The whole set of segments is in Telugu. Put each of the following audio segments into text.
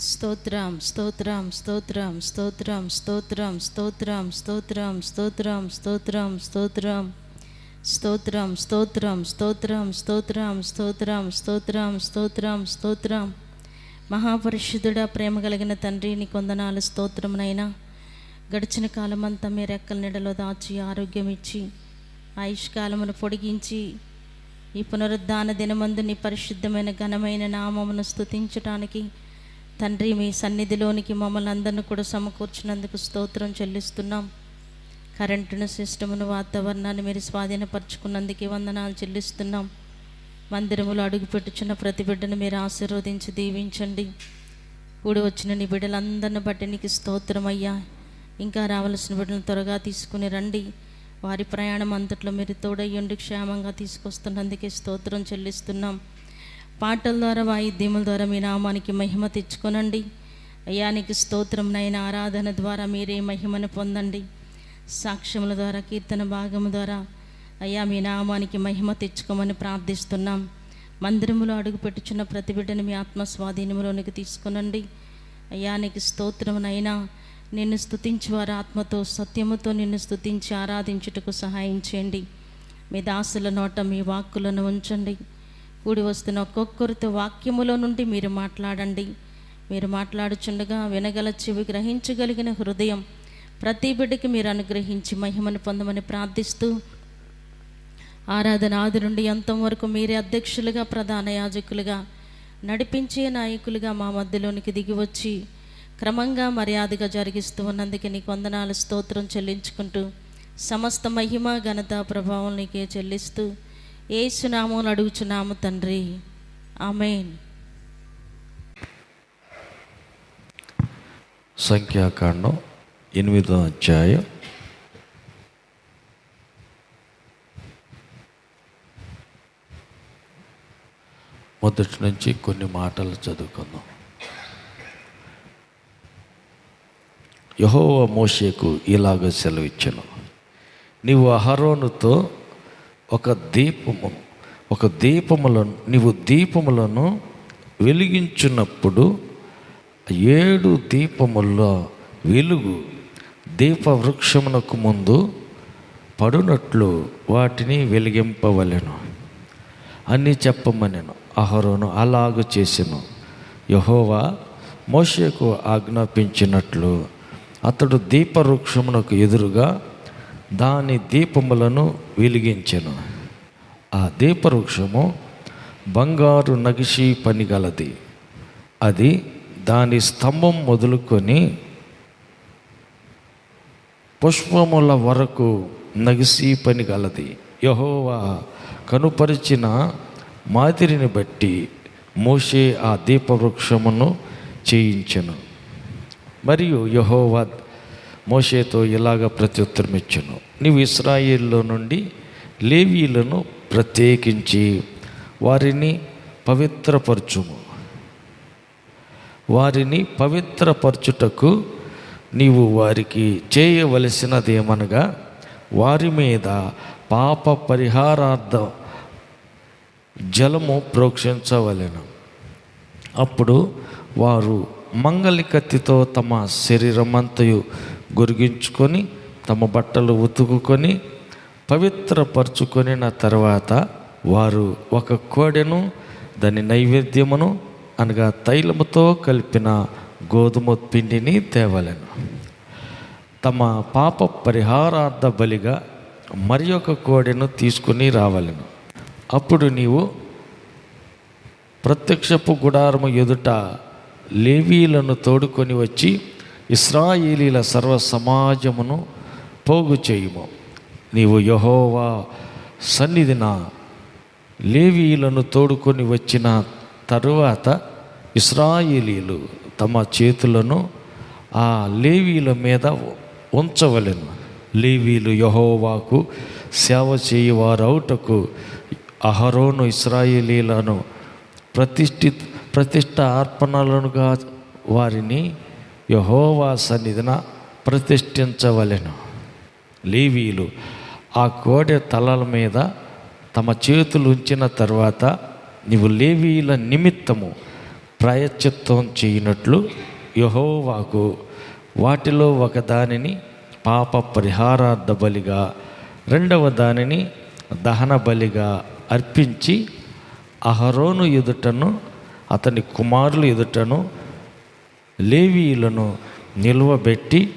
స్తోత్రం స్తోత్రం స్తోత్రం స్తోత్రం స్తోత్రం స్తోత్రం స్తోత్రం స్తోత్రం స్తోత్రం స్తోత్రం స్తోత్రం స్తోత్రం స్తోత్రం స్తోత్రం స్తోత్రం స్తోత్రం స్తోత్రం స్తోత్రం మహాపరిశుద్ధుడా ప్రేమ కలిగిన తండ్రి నీ కొందనాలు స్తోత్రమునైనా గడిచిన కాలమంతా మీ రెక్కల నీడలో దాచి ఆరోగ్యం ఇచ్చి ఆయుష్కాలమును పొడిగించి ఈ పునరుద్ధాన దినమందు నీ పరిశుద్ధమైన ఘనమైన నామమును స్తుతించటానికి తండ్రి మీ సన్నిధిలోనికి మమ్మల్ని అందరిని కూడా సమకూర్చినందుకు స్తోత్రం చెల్లిస్తున్నాం. కరెంటును సిస్టమును వాతావరణాన్ని మీరు స్వాధీనపరచుకున్నందుకు వందనాలు చెల్లిస్తున్నాం. మందిరములో అడుగుపెట్టుచున్న ప్రతి బిడ్డను మీరు ఆశీర్వదించి దీవించండి. కూడి వచ్చిన నీ బిడ్డలందరిని బట్టి నీకు స్తోత్రం అయ్యా. ఇంకా రావలసిన బిడ్డలను త్వరగా తీసుకుని రండి. వారి ప్రయాణం అంతట్లో మీరు తోడయ్యండి క్షేమంగా తీసుకొస్తున్నందుకే స్తోత్రం చెల్లిస్తున్నాం. పాటల ద్వారా వాయిద్యముల ద్వారా మీ నామానికి మహిమ తెచ్చుకొనండి. అయ్యానికి స్తోత్రం నైన ఆరాధన ద్వారా మీరే మహిమను పొందండి. సాక్ష్యముల ద్వారా కీర్తన భాగము ద్వారా అయ్యా మీ నామానికి మహిమ తెచ్చుకోమని ప్రార్థిస్తున్నాం. మందిరములో అడుగుపెట్టుచున్న ప్రతి బిడ్డను మీ ఆత్మ స్వాధీనములోనికి తీసుకునండి. అయ్యా స్తోత్రమునైనా నిన్ను స్తుతించి వారి ఆత్మతో సత్యముతో నిన్ను స్థుతించి ఆరాధించుటకు సహాయం చేయండి. మీ దాసుల నోట మీ వాక్కులను ఉంచండి. కూడి వస్తున్న ఒక్కొక్కరితో వాక్యములో నుండి మీరు మాట్లాడండి. మీరు మాట్లాడుచుండగా వినగల చెవి గ్రహించగలిగిన హృదయం ప్రతి బిడ్డకి మీరు అనుగ్రహించి మహిమను పొందమని ప్రార్థిస్తూ ఆరాధన ఆది నుండి అంతం వరకు మీరే అధ్యక్షులుగా ప్రధాన యాజకులుగా నడిపించే నాయకులుగా మా మధ్యలోనికి దిగివచ్చి క్రమంగా మర్యాదగా జరిగిస్తూ ఉన్నందుకు నీకు వందనాలు స్తోత్రం చెల్లించుకుంటూ సమస్త మహిమ ఘనత ప్రభావం నీకే చెల్లిస్తూ ఏసునామని అడుగుచున్నాము తండ్రి. ఆమెన్. సంఖ్యాకాండం ఎనిమిదో అధ్యాయం. మొదటి నుంచి కొన్ని మాటలు చదువుకుందాం. యహోవ మోషేకు ఇలాగ సెలవిచ్చను. నీవు అహరోనుతో ఒక దీపము ఒక దీపములను నీవు దీపములను వెలిగించినప్పుడు ఏడు దీపముల్లో వెలుగు దీప వృక్షమునకు ముందు పడునట్లు వాటిని వెలిగింపవలెను. అని చెప్పమనెను. అహరోను అలాగ చేసెను. యహోవా మోషేకు ఆజ్ఞాపించినట్లు అతడు దీపవృక్షమునకు ఎదురుగా దాని దీపములను వెలిగించెను. ఆ దీపవృక్షము బంగారు నగిషి పనిగలది అది దాని స్తంభం మొదలుకొని పుష్పముల వరకు నగిసి పని గలది. యహోవా కనుపరిచిన మాదిరిని బట్టి మోషే ఆ దీపవృక్షమును చేయించెను. మరియు యహోవా మోషేతో ఇలాగ ప్రత్యుత్తరం ఇచ్చెను నీవు ఇస్రాయిల్లో నుండి లేవీలను ప్రత్యేకించి వారిని పవిత్రపరచుము. వారిని పవిత్రపరచుటకు నీవు వారికి చేయవలసినదేమనగా వారి మీద పాప పరిహారార్థ జలము ప్రోక్షించవలెను. అప్పుడు వారు మంగలి కత్తితో తమ శరీరమంతయు గురిగించుకొని తమ బట్టలు ఉతుకుకొని పవిత్రపరచుకొనిన తర్వాత వారు ఒక కోడెను దాని నైవేద్యమును అనగా తైలముతో కలిపిన గోధుమ పిండిని తేవలను. తమ పాప పరిహారార్థ బలిగా మరి ఒక కోడెను తీసుకుని రావలను. అప్పుడు నీవు ప్రత్యక్షపు గుడారము ఎదుట లేవీలను తోడుకొని వచ్చి ఇస్రాయేలీల సర్వ సమాజమును పోగు చేయుము. నీవు యహోవా సన్నిధిన లేవీలను తోడుకొని వచ్చిన తరువాత ఇస్రాయేలీలు తమ చేతులను ఆ లేవీల మీద ఉంచవలెను. లేవీలు యహోవాకు సేవ చేయువారవుటకు అహరోను ఇస్రాయేలీలను ప్రతిష్ఠి ప్రతిష్ట అర్పణలుగా వారిని యహోవా సన్నిధిన ప్రతిష్ఠించవలెను. లేవీలు ఆ కోడె తలల మీద తమ చేతులు ఉంచిన తర్వాత నీవు లేవీల నిమిత్తము ప్రాయశ్చిత్తం చేయనట్లు యహోవాకు వాటిలో ఒక దానిని పాప పరిహారార్థ బలిగా రెండవ దానిని దహన బలిగా అర్పించి అహరోను ఎదుటను అతని కుమారులు ఎదుటను లేవీయులను నిల్వబెట్టి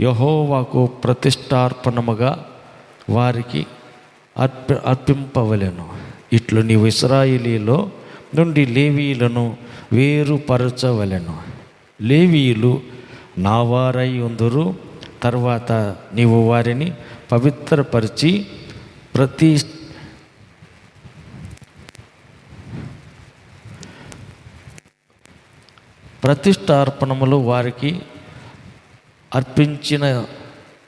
యహోవాకు ప్రతిష్టార్పణముగా వారికి అర్ప అర్పింపవలెను. ఇట్లు నీవు ఇస్రాయిలీలో నుండి లేవీయులను వేరుపరచవలెను. లేవీయులు నా వారై తర్వాత నీవు వారిని పవిత్రపరిచి ప్రతి ప్రతిష్టార్పణములు వారికి అర్పించిన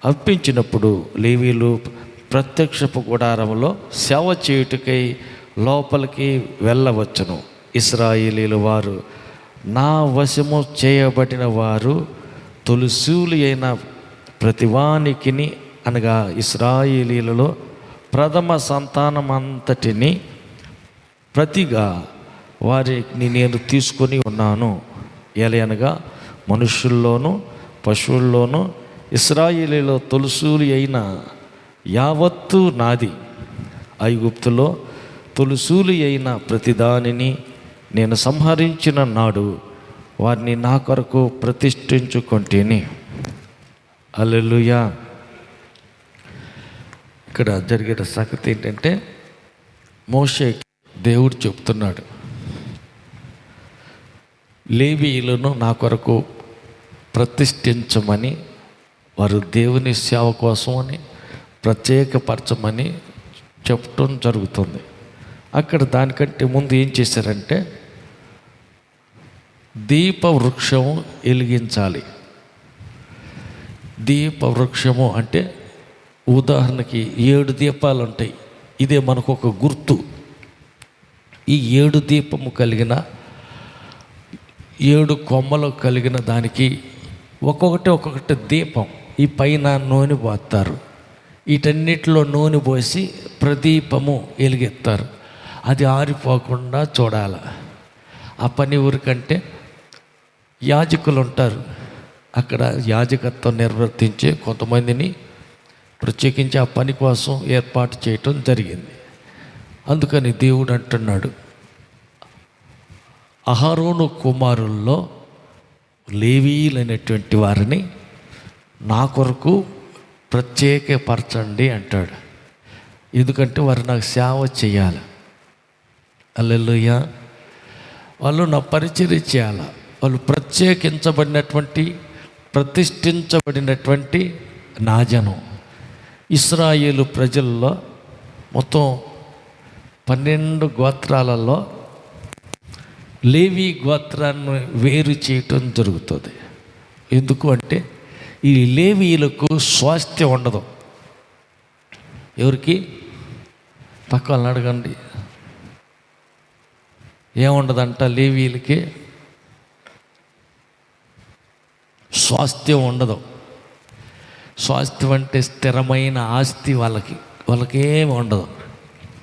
అర్పించినప్పుడు లేవీలు ప్రత్యక్షపు గుడారములో సేవ చేయుటకై లోపలికి వెళ్ళవచ్చును. ఇస్రాయేలీలు వారు నా వశము చేయబడిన వారు తొలిసూలు అయిన ప్రతివానికిని అనగా ఇస్రాయేలీలలో ప్రథమ సంతానమంతటిని ప్రతిగా వారిని నేను తీసుకొని ఉన్నాను. ఎలయనగా మనుషుల్లోనూ పశువుల్లోనూ ఇస్రాయిలీలో తొలుసూలి అయిన యావత్తు నాది. ఐగుప్తులో తొలుసూలి అయిన ప్రతిదానిని నేను సంహరించిన నాడు వారిని నా కొరకు ప్రతిష్ఠించుకుంటేని. అల్లెలుయా ఇక్కడ జరిగిన సంగతి ఏంటంటే మోషే దేవుడు చెప్తున్నాడు. లేవీయులను నా కొరకు ప్రతిష్ఠించమని వారు దేవుని సేవ కోసమని ప్రత్యేకపరచమని చెప్పటం జరుగుతుంది. అక్కడ దానికంటే ముందు ఏం చేశారంటే దీప వెలిగించాలి. దీప వృక్షము అంటే ఉదాహరణకి ఏడు దీపాలు ఉంటాయి ఇదే మనకు ఒక గుర్తు. ఈ ఏడు దీపము కలిగిన ఏడు కొమ్మలు కలిగిన దానికి ఒక్కొక్కటి ఒక్కొక్కటి దీపం. ఈ పైన నూనె పోస్తారు. వీటన్నిటిలో నూనె పోసి ప్రదీపము వెలిగిస్తారు. అది ఆరిపోకుండా చూడాలి. ఆ పని ఊరికంటే యాజకులు ఉంటారు. అక్కడ యాజకత్వం నిర్వర్తించే కొంతమందిని ప్రత్యేకించి ఆ పని కోసం ఏర్పాటు చేయటం జరిగింది. అందుకని దేవుడు అంటున్నాడు అహరోను కుమారుల్లో లేవీలైనటువంటి వారిని నా కొరకు ప్రత్యేకపరచండి అంటాడు. ఎందుకంటే వారు నాకు సేవ చేయాలి. అల్లెలుయ్య వాళ్ళు నా పరిచయం చేయాలి. వాళ్ళు ప్రత్యేకించబడినటువంటి ప్రతిష్ఠించబడినటువంటి నా జనం. ఇస్రాయేలు ప్రజల్లో మొత్తం పన్నెండు గోత్రాలలో లేవి గోత్రాన్ని వేరు చేయటం జరుగుతుంది. ఎందుకు అంటే ఈ లేవీలకు స్వాస్థ్యం ఉండదు. ఎవరికి? పక్క వాళ్ళని అడగండి. ఏముండదంట లేవీలకి? స్వాస్థ్యం ఉండదు. స్వాస్థ్యం అంటే స్థిరమైన ఆస్తి వాళ్ళకి. వాళ్ళకేమి ఉండదు.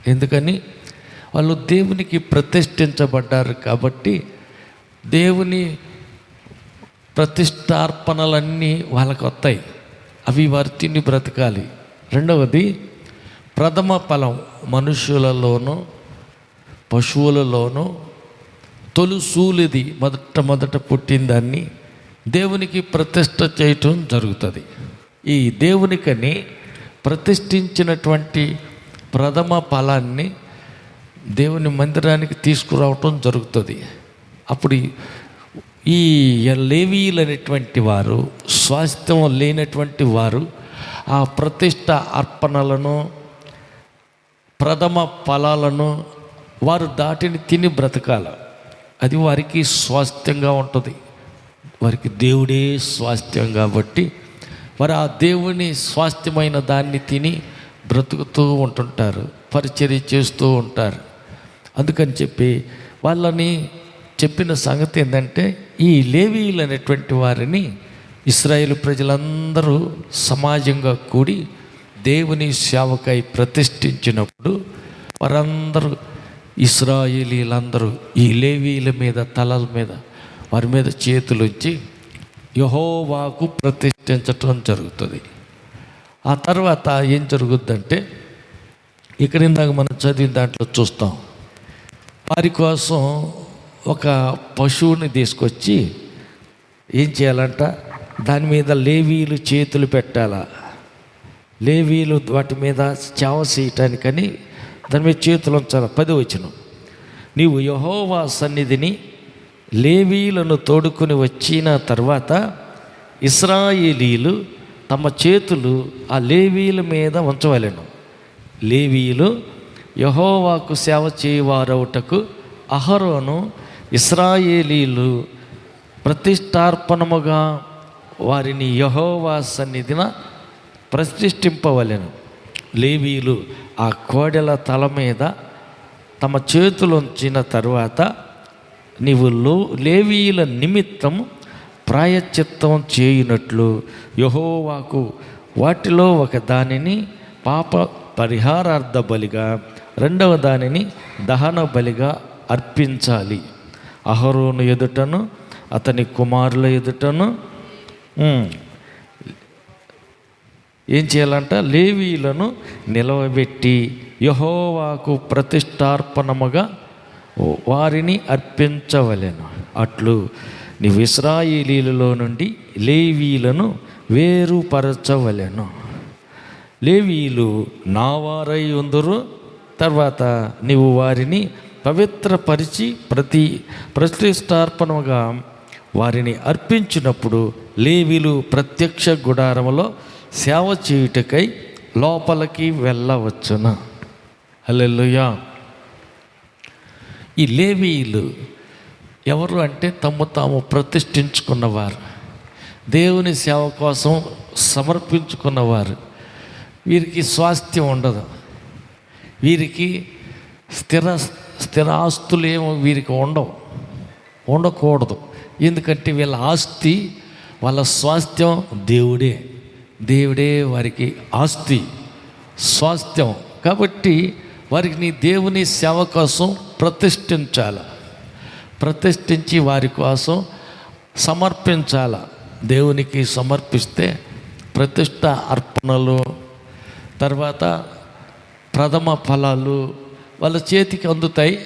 ఎందుకని? వాళ్ళు దేవునికి ప్రతిష్ఠించబడ్డారు కాబట్టి దేవుని ప్రతిష్టార్పణలన్నీ వాళ్ళకు వస్తాయి. అవి వారు తిని బ్రతకాలి. రెండవది ప్రథమ ఫలం మనుషులలోనూ పశువులలోనూ తొలుసూలిది మొదట మొదట పుట్టిందాన్ని దేవునికి ప్రతిష్ట చేయటం జరుగుతుంది. ఈ దేవునికని ప్రతిష్ఠించినటువంటి ప్రథమ ఫలాన్ని దేవుని మందిరానికి తీసుకురావటం జరుగుతుంది. అప్పుడు ఈ లేవీలు అనేటువంటి వారు స్వాస్థ్యం లేనటువంటి వారు ఆ ప్రతిష్ట అర్పణలను ప్రథమ ఫలాలను వారు దాటిని తిని బ్రతకాల. అది వారికి స్వాస్థ్యంగా ఉంటుంది. వారికి దేవుడే స్వాస్థ్యం కాబట్టి వారు ఆ దేవుని స్వాస్థ్యమైన దాన్ని తిని బ్రతుకుతూ ఉంటుంటారు పరిచర్య చేస్తూ ఉంటారు. అందుకని చెప్పి వాళ్ళని చెప్పిన సంగతి ఏంటంటే ఈ లేవీలు అనేటువంటి వారిని ఇస్రాయేల్ ప్రజలందరూ సమాజంగా కూడి దేవుని సేవకై ప్రతిష్ఠించినప్పుడు వారందరూ ఇస్రాయేలీలందరూ ఈ లేవీల మీద తలల మీద వారి మీద చేతులుంచి యహోవాకు ప్రతిష్ఠించటం జరుగుతుంది. ఆ తర్వాత ఏం జరుగుద్దంటే ఇక్కడ ఇందాక మనం చదివిన దాంట్లో చూస్తాం. వారి కోసం ఒక పశువుని తీసుకొచ్చి ఏం చేయాలంట? దాని మీద లేవీలు చేతులు పెట్టాలా? లేవీలు వాటి మీద చావ చేయటానికని దాని మీద చేతులు ఉంచాలి? పది వచ్చిన నీవు యహోవా సన్నిధిని లేవీలను తోడుకొని వచ్చిన తర్వాత ఇస్రాయేలీలు తమ చేతులు ఆ లేవీల మీద ఉంచవలను. లేవీలు యహోవాకు సేవ చేయవారవుటకు అహరోను ఇస్రాయేలీలు ప్రతిష్టార్పణముగా వారిని యహోవా సన్నిధిన ప్రతిష్ఠింపవలెను. లేవీలు ఆ కోడెల తల మీద తమ చేతులు ఉంచిన తర్వాత నీవు లో లేవీయుల నిమిత్తం ప్రాయశ్చిత్తం చేయునట్లు యహోవాకు వాటిలో ఒక దానిని పాప పరిహారార్థ బలిగా రెండవ దానిని దహన బలిగా అర్పించాలి. అహరోను ఎదుటను అతని కుమారుల ఎదుటను ఏం చేయాలంట? లేవీలను నిలవబెట్టి యహోవాకు ప్రతిష్టార్పణముగా వారిని అర్పించవలెను. అట్లు నీవు ఇస్రాయిలీలలో నుండి లేవీలను వేరుపరచవలెను. లేవీలు నావారై ఉందరు తర్వాత నీవు వారిని పవిత్రపరిచి ప్రతి ప్రతిష్టార్పణగా వారిని అర్పించినప్పుడు లేవీలు ప్రత్యక్ష గుడారములో సేవ చేయుటకై లోపలికి వెళ్ళవచ్చున. హల్లెలూయా. ఈ లేవీలు ఎవరు అంటే తమ్ము తాము ప్రతిష్ఠించుకున్నవారు. దేవుని సేవ కోసం సమర్పించుకున్నవారు. వీరికి స్వాస్థ్యం ఉండదు. వీరికి స్థిర స్థిరాస్తులు ఏమో వీరికి ఉండవు ఉండకూడదు. ఎందుకంటే వీళ్ళ ఆస్తి వాళ్ళ స్వాస్థ్యం దేవుడే. దేవుడే వారికి ఆస్తి స్వాస్థ్యం. కాబట్టి వారికి నీ దేవుని సేవ కోసం ప్రతిష్ఠించాల. ప్రతిష్ఠించి వారి కోసం సమర్పించాల. దేవునికి సమర్పిస్తే ప్రతిష్ట అర్పణలు. తర్వాత ప్రథమ ఫలాలు వాళ్ళ చేతికి అందుతాయి.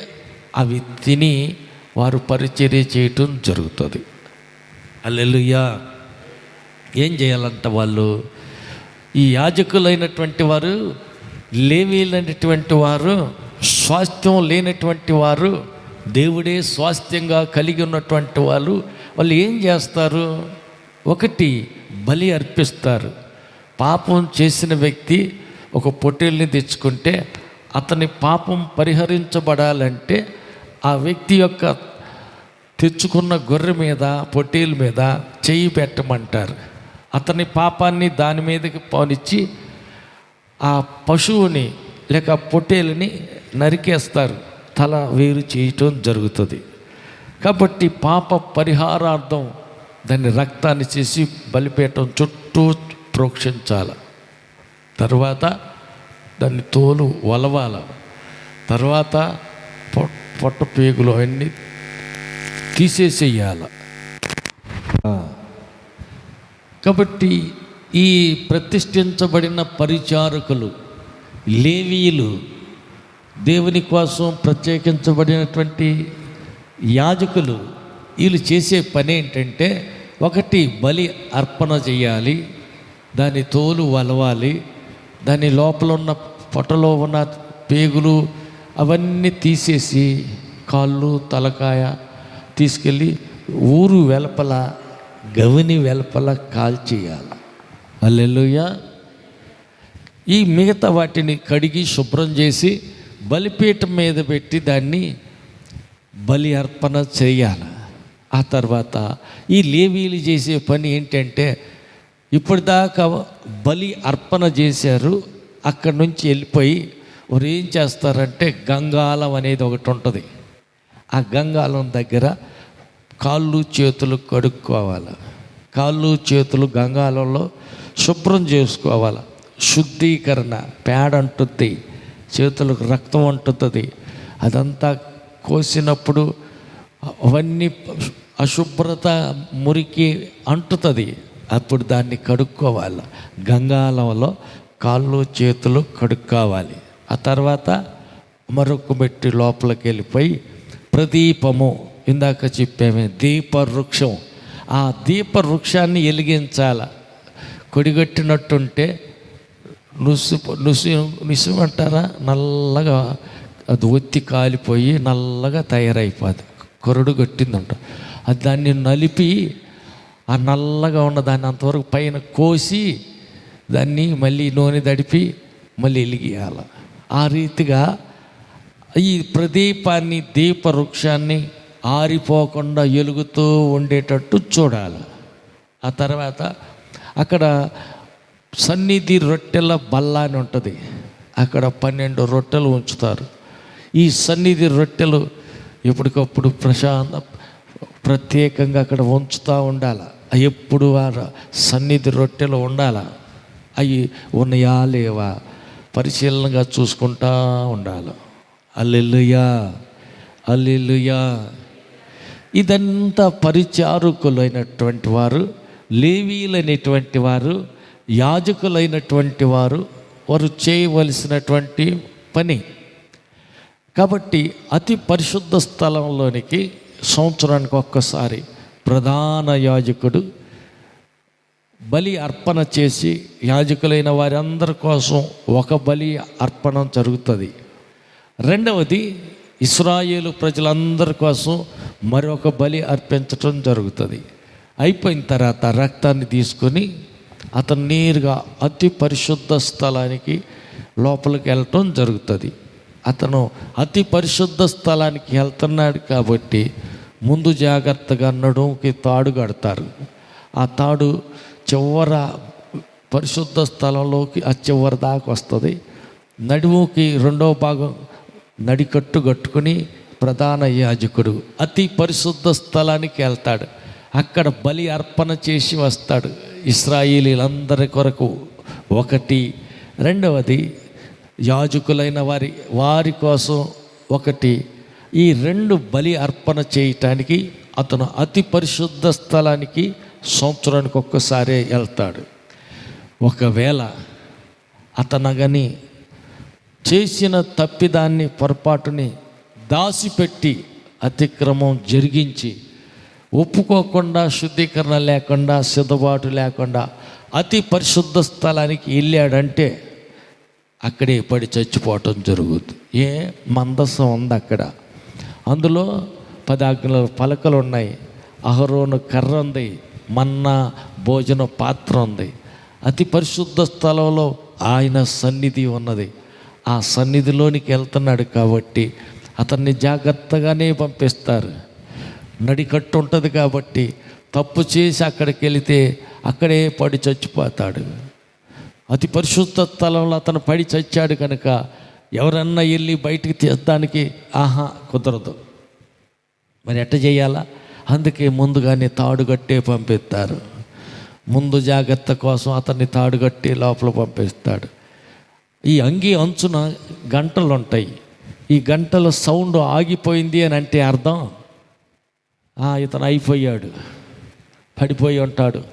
అవి తిని వారు పరిచర్య చేయటం జరుగుతుంది. అల్లెలుయ్యా ఏం చేయాలంట వాళ్ళు? ఈ యాజకులైనటువంటి వారు లేవీలైనటువంటి వారు స్వాస్థ్యం లేనటువంటి వారు దేవుడే స్వాస్థ్యంగా కలిగి ఉన్నటువంటి వాళ్ళు వాళ్ళు ఏం చేస్తారు? ఒకటి బలి అర్పిస్తారు. పాపం చేసిన వ్యక్తి ఒక పొట్టేల్ని తెచ్చుకుంటే అతని పాపం పరిహరించబడాలంటే ఆ వ్యక్తి యొక్క తెచ్చుకున్న గొర్రె మీద పొట్టేలు మీద చెయ్యి పెట్టమంటారు. అతని పాపాన్ని దాని మీదకి పోనిచ్చి ఆ పశువుని లేక పొట్టేలుని నరికేస్తారు. తల వేరు చేయటం జరుగుతుంది. కాబట్టి పాప పరిహారార్థం దాన్ని రక్తాన్ని చేసి బలిపేయటం చుట్టూ ప్రోక్షించాలి. తర్వాత దాన్ని తోలు వలవాల. తర్వాత పొట్ట పేగులు అవన్నీ తీసేసేయాల. కాబట్టి ఈ ప్రతిష్ఠించబడిన పరిచారకులు లేవీయులు దేవుని కోసం ప్రత్యేకించబడినటువంటి యాజకులు వీళ్ళు చేసే పని ఏంటంటే ఒకటి బలి అర్పణ చేయాలి దాని తోలు వలవాలి దాని లోపల ఉన్న పొట్టలో ఉన్న పేగులు అవన్నీ తీసేసి కాళ్ళు తలకాయ తీసుకెళ్ళి ఊరు వెలపల గవిని వెలపల కాల్చేయాలి అల్లెలుయ్యా ఈ మిగతా వాటిని కడిగి శుభ్రం చేసి బలిపీఠం మీద పెట్టి దాన్ని బలి అర్పణ చేయాలి. ఆ తర్వాత ఈ లేవీలు చేసే పని ఏంటంటే ఇప్పటిదాకా బలి అర్పణ చేశారు. అక్కడి నుంచి వెళ్ళిపోయి వారు ఏం చేస్తారంటే గంగాలం అనేది ఒకటి ఉంటుంది. ఆ గంగాలం దగ్గర కాళ్ళు చేతులు కడుక్కోవాలి. కాళ్ళు చేతులు గంగాలంలో శుభ్రం చేసుకోవాలి. శుద్ధీకరణ పేడ అంటుంది చేతులకు రక్తం అంటుతుంది అదంతా కోసినప్పుడు అవన్నీ అశుభ్రత మురికి అంటుతుంది. అప్పుడు దాన్ని కడుక్కోవాలి. గంగాలంలో కాళ్ళు చేతులు కడుక్కోవాలి. ఆ తర్వాత మరొక పెట్టి లోపలికి వెళ్ళిపోయి ప్రదీపము ఇందాక చెప్పామే దీప వృక్షం ఆ దీప వృక్షాన్ని వెలిగించాల. కొడిగట్టినట్టుంటే నుసు నుసు నుసు అంటారా నల్లగా అది ఒత్తి కాలిపోయి నల్లగా తయారైపోద్ది కొరడు కట్టిందంట అది దాన్ని నలిపి ఆ నల్లగా ఉన్న దాన్ని అంతవరకు పైన కోసి దాన్ని మళ్ళీ నూనె దడిపి మళ్ళీ వెలిగియాల. ఆ రీతిగా ఈ ప్రదీపాన్ని దీప వృక్షాన్ని ఆరిపోకుండా వెలుగుతూ ఉండేటట్టు చూడాలి. ఆ తర్వాత అక్కడ సన్నిధి రొట్టెల బల్ల అని ఉంటుంది. అక్కడ పన్నెండు రొట్టెలు ఉంచుతారు. ఈ సన్నిధి రొట్టెలు ఎప్పటికప్పుడు ప్రశాంత ప్రత్యేకంగా అక్కడ ఉంచుతూ ఉండాలి. ఎప్పుడు వారు సన్నిధి రొట్టెలు ఉండాలా? అవి ఉన్నాయా లేవా? పరిశీలనగా చూసుకుంటా ఉండాలి? అల్లెలుయా అల్లెలుయా ఇదంతా పరిచారకులైనటువంటి వారు లేవీలైనటువంటి వారు యాజకులైనటువంటి వారు వారు చేయవలసినటువంటి పని. కాబట్టి అతి పరిశుద్ధ స్థలంలోనికి సంవత్సరానికి ఒక్కసారి ప్రధాన యాజకుడు బలి అర్పణ చేసి యాజకులైన వారందరి కోసం ఒక బలి అర్పణ జరుగుతుంది. రెండవది ఇస్రాయేలు ప్రజలందరి కోసం మరొక బలి అర్పించటం జరుగుతుంది. అయిపోయిన తర్వాత రక్తాన్ని తీసుకొని అతను నేరుగా అతి పరిశుద్ధ స్థలానికి లోపలికి వెళ్ళటం జరుగుతుంది. అతను అతి పరిశుద్ధ స్థలానికి వెళ్తున్నాడు కాబట్టి ముందు జాగ్రత్తగా నడుముకి తాడు కడతారు. ఆ తాడు చివర పరిశుద్ధ స్థలంలోకి ఆ చివరి దాకా వస్తుంది. నడుముకి రెండవ భాగం నడికట్టు కట్టుకుని ప్రధాన యాజకుడు అతి పరిశుద్ధ స్థలానికి వెళ్తాడు. అక్కడ బలి అర్పణ చేసి వస్తాడు. ఇస్రాయిలీలందరి కొరకు ఒకటి. రెండవది యాజకులైన వారి వారి కోసం ఒకటి. ఈ రెండు బలి అర్పణ చేయటానికి అతను అతి పరిశుద్ధ స్థలానికి సంవత్సరానికి ఒక్కసారే వెళ్తాడు. ఒకవేళ అతనగని చేసిన తప్పిదాన్ని పొరపాటుని దాచిపెట్టి అతిక్రమం జరిగించి ఒప్పుకోకుండా శుద్ధీకరణ లేకుండా సిద్ధబాటు లేకుండా అతి పరిశుద్ధ స్థలానికి వెళ్ళాడంటే అక్కడే పడి చచ్చిపోవటం జరుగుతుంది. ఏ మందసం ఉంది అక్కడ. అందులో పదాజ్ఞల పలకలు ఉన్నాయి అహరోను కర్ర ఉంది మన్నా భోజన పాత్ర ఉంది అతి పరిశుద్ధ స్థలంలో ఆయన సన్నిధి ఉన్నది. ఆ సన్నిధిలోనికి వెళ్తున్నాడు కాబట్టి అతన్ని జాగ్రత్తగానే పంపిస్తారు. నడికట్టు ఉంటుంది కాబట్టి తప్పు చేసి అక్కడికి వెళితే అక్కడే పడి చచ్చిపోతాడు. అతి పరిశుద్ధ స్థలంలో అతను పడి చచ్చాడు కనుక ఎవరన్నా వెళ్ళి బయటికి తీయడానికి ఆహా కుదరదు. మరి ఎట్ట చేయాలా? అందుకే ముందుగానే తాడు కట్టే పంపిస్తారు. ముందు జాగ్రత్త కోసం అతన్ని తాడు కట్టి లోపల పంపిస్తాడు. ఈ అంగి అంచున గంటలు ఉంటాయి ఈ గంటల సౌండ్ ఆగిపోయింది అని అంటే అర్థం? "ఆ, ఇతను అయిపోయాడు. పడిపోయి ఉంటాడు.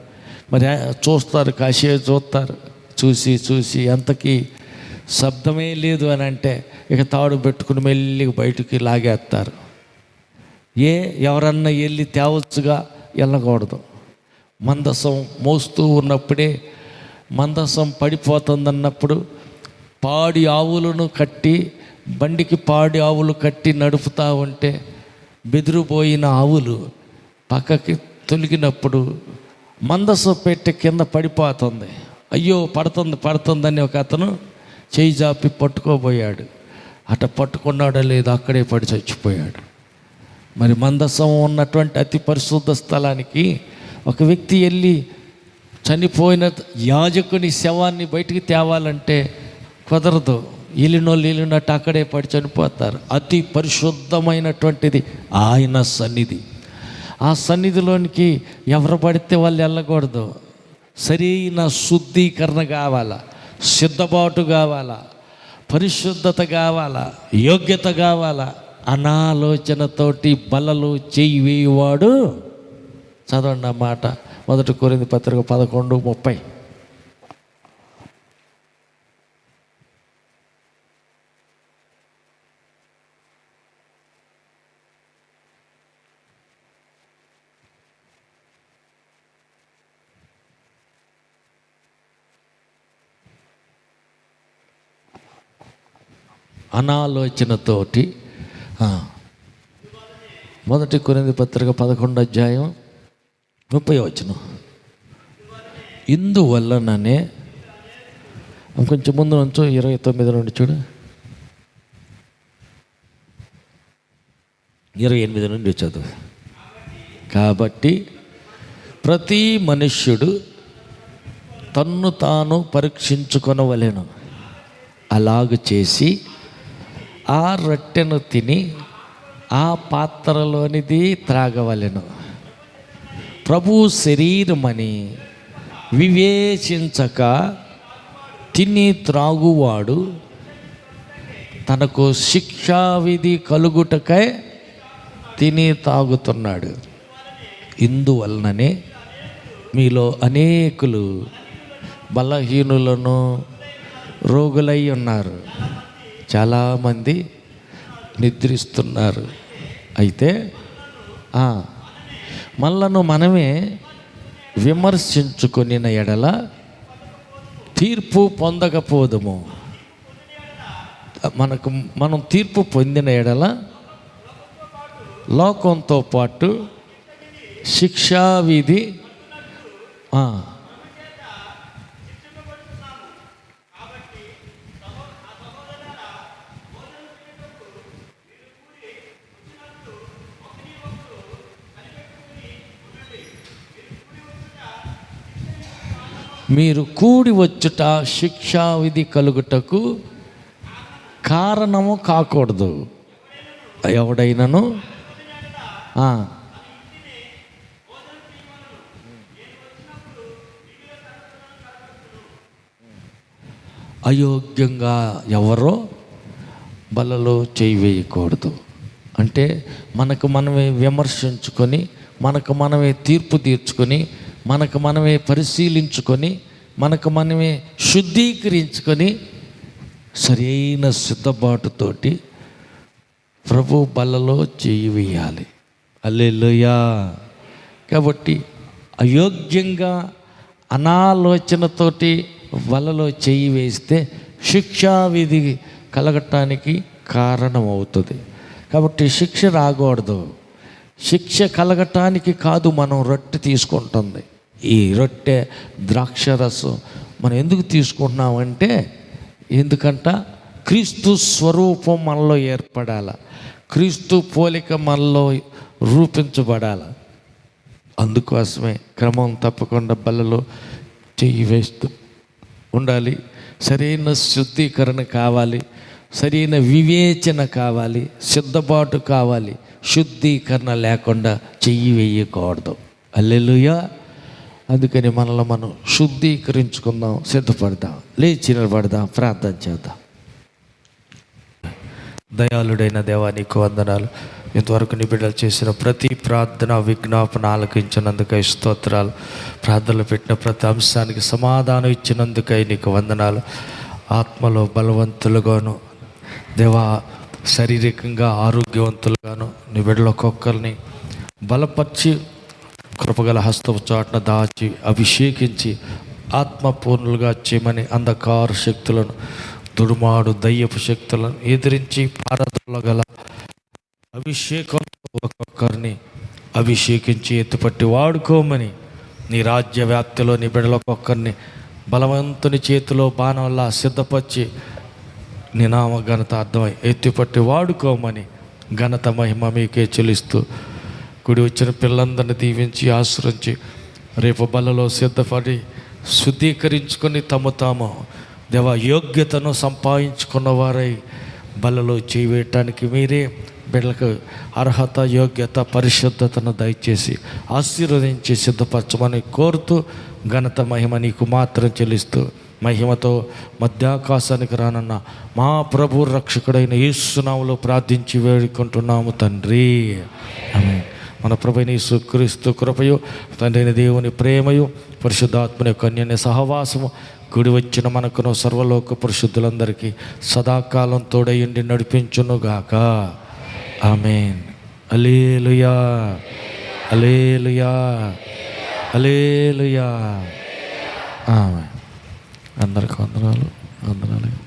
మరి చూస్తారు కాసేపు చూస్తారు. చూసి చూసి ఎంతకీ శబ్దమే లేదు అని అంటే ఇక తాడు పెట్టుకుని మెల్లిగా బయటికి లాగేస్తారు. ఏ ఎవరన్నా వెళ్ళి తేవచ్చుగా వెళ్ళకూడదు. మందసం మోస్తూ ఉన్నప్పుడే మందసం పడిపోతుందన్నప్పుడు పాడి ఆవులను కట్టి బండికి పాడి ఆవులు కట్టి నడుపుతూ ఉంటే బెదిరిపోయిన ఆవులు పక్కకి తొలిగినప్పుడు మందసం పెట్టి కింద పడిపోతుంది. అయ్యో పడుతుంది పడుతుందని ఒక అతను చేయి జాపి పట్టుకోబోయాడు. అట పట్టుకున్నాడో లేదో అక్కడే పడి చచ్చిపోయాడు. మరి మందసం ఉన్నటువంటి అతి పరిశుద్ధ స్థలానికి ఒక వ్యక్తి వెళ్ళి చనిపోయిన యాజకుని శవాన్ని బయటికి తేవాలంటే కుదరదు. ఈలినోళ్ళు ఈలినట్టు అక్కడే పడి చనిపోతారు. అతి పరిశుద్ధమైనటువంటిది ఆయన సన్నిధి. ఆ సన్నిధిలోనికి ఎవరు పడితే వాళ్ళు వెళ్ళకూడదు. సరైన శుద్ధీకరణ కావాలా? సిద్ధబాటు కావాలా? పరిశుద్ధత కావాలా? యోగ్యత కావాలా? అనాలోచనతోటి బలలు చేయి వేయువాడు. చదవండి ఆ మాట. మొదటి కోరింది పత్రిక పదకొండు ముప్పై. అనాలోచనతోటి మొదటి కొరింది పత్రిక పదకొండు అధ్యాయం ముప్పై వచ్చిన ఇందువల్లననే కొంచెం ముందు నుంచో ఇరవై తొమ్మిది నుండి చూడు. ఇరవై ఎనిమిది నుండి చదువు. కాబట్టి ప్రతి మనుష్యుడు తన్ను తాను పరీక్షించుకొనవలెను. అలాగు చేసి ఆ రొట్టెను తిని ఆ పాత్రలోనిది త్రాగవలెను. ప్రభు శరీరమని వివేచించక తిని త్రాగువాడు తనకు శిక్షావిధి కలుగుటకై తిని తాగుతున్నాడు. ఇందువలననే మీలో అనేకులు బలహీనులను రోగులై ఉన్నారు. చాలామంది నిద్రిస్తున్నారు. అయితే మనలను మనమే విమర్శించుకునిన ఎడల తీర్పు పొందకపోదుము. మనకు మనం తీర్పు పొందిన ఎడల లోకంతో పాటు శిక్షావిధి మీరు కూడి వచ్చుట శిక్షావిధి కలుగుటకు కారణము కాకూడదు. ఎవడైనను? అయోగ్యంగా ఎవరో బలలో చేయి వేయకూడదు. అంటే మనకు మనమే విమర్శించుకొని మనకు మనమే తీర్పు తీర్చుకొని మనకు మనమే పరిశీలించుకొని మనకు మనమే శుద్ధీకరించుకొని సరైన సిద్ధపాటుతోటి ప్రభు బలలో చేయి వేయాలి. అల్లెలుయా కాబట్టి అయోగ్యంగా అనాలోచనతోటి వలలో చేయి వేస్తే శిక్షావిధి కలగటానికి కారణమవుతుంది. కాబట్టి శిక్ష రాకూడదు. శిక్ష కలగటానికి కాదు మనం రొట్టె తీసుకుంటుంది. ఈ రొట్టె ద్రాక్షరసం మనం ఎందుకు తీసుకుంటున్నామంటే ఎందుకంట క్రీస్తు స్వరూపం మనలో ఏర్పడాల. క్రీస్తు పోలిక మనలో రూపించబడాల. అందుకోసమే క్రమం తప్పకుండా బల్లలో చెయ్యి వేస్తూ ఉండాలి. సరైన శుద్ధీకరణ కావాలి. సరైన వివేచన కావాలి. సిద్ధపాటు కావాలి. శుద్ధీకరణ లేకుండా చెయ్యి వేయకూడదు. అల్లెలుయా అందుకని మనల్ని మనం శుద్ధీకరించుకుందాం సిద్ధపడదాం. లేచి నిలబడదాం ప్రార్థన చేద్దాం. దయాళుడైన దేవా నీకు వందనాలు. ఇంతవరకు నీ బిడ్డలు చేసిన ప్రతి ప్రార్థన విజ్ఞాపన ఆలకించినందుకై స్తోత్రాలు. ప్రార్థనలు పెట్టిన ప్రతి అంశానికి సమాధానం ఇచ్చినందుకై నీకు వందనాలు. ఆత్మలో బలవంతులుగాను దేవా శారీరకంగా ఆరోగ్యవంతులుగాను నీ బిడ్డల ఒక్కొక్కరిని బలపరిచి కృపగల హస్తపు చాటున దాచి అభిషేకించి ఆత్మపూర్ణులుగా చేయమని అంధకార శక్తులను దుడుమాడు దయ్యపు శక్తులను ఎదిరించి పారదొలగల అభిషేకంతో ఒక్కొక్కరిని అభిషేకించి ఎత్తుపట్టి వాడుకోమని నీ రాజ్య వ్యాప్తిలో నీ బిడ్డల ఒక్కొక్కరిని బలవంతుని చేతిలో బాణంలా సిద్ధపరిచి నీ నామ ఘనత అర్థమై ఎత్తిపట్టి వాడుకోమని ఘనత మహిమ మీకే చెల్లిస్తూ కుడి వచ్చిన పిల్లలందరినీ దీవించి ఆశ్రయించి రేపు బలలో సిద్ధపడి శుద్ధీకరించుకొని తమ తాము దేవ యోగ్యతను సంపాదించుకున్న వారై బలలో చేయటానికి మీరే బిడ్డలకు అర్హత యోగ్యత పరిశుద్ధతను దయచేసి ఆశీర్వదించి సిద్ధపరచమని కోరుతూ ఘనత మహిమ నీకు మాత్రం చెల్లిస్తూ మహిమతో మధ్యాకాశానికి రానన్న మా ప్రభు రక్షకుడైన యేసునాములో ప్రార్థించి వేడుకుంటున్నాము తండ్రి. ఆమె మన ప్రభుని యేసుక్రీస్తు కృపయు తండ్రిని దేవుని ప్రేమయు పరిశుద్ధాత్మని యొక్క అన్యన్య సహవాసము గుడి వచ్చిన మనకును సర్వలోక పరిశుద్ధులందరికీ సదాకాలం తోడయుండి నడిపించునుగాక. ఆమెన్. అలేలుయా అలేలుయా అలేలుయా ఆమె అందరికి వందనాలు. వందనాలు.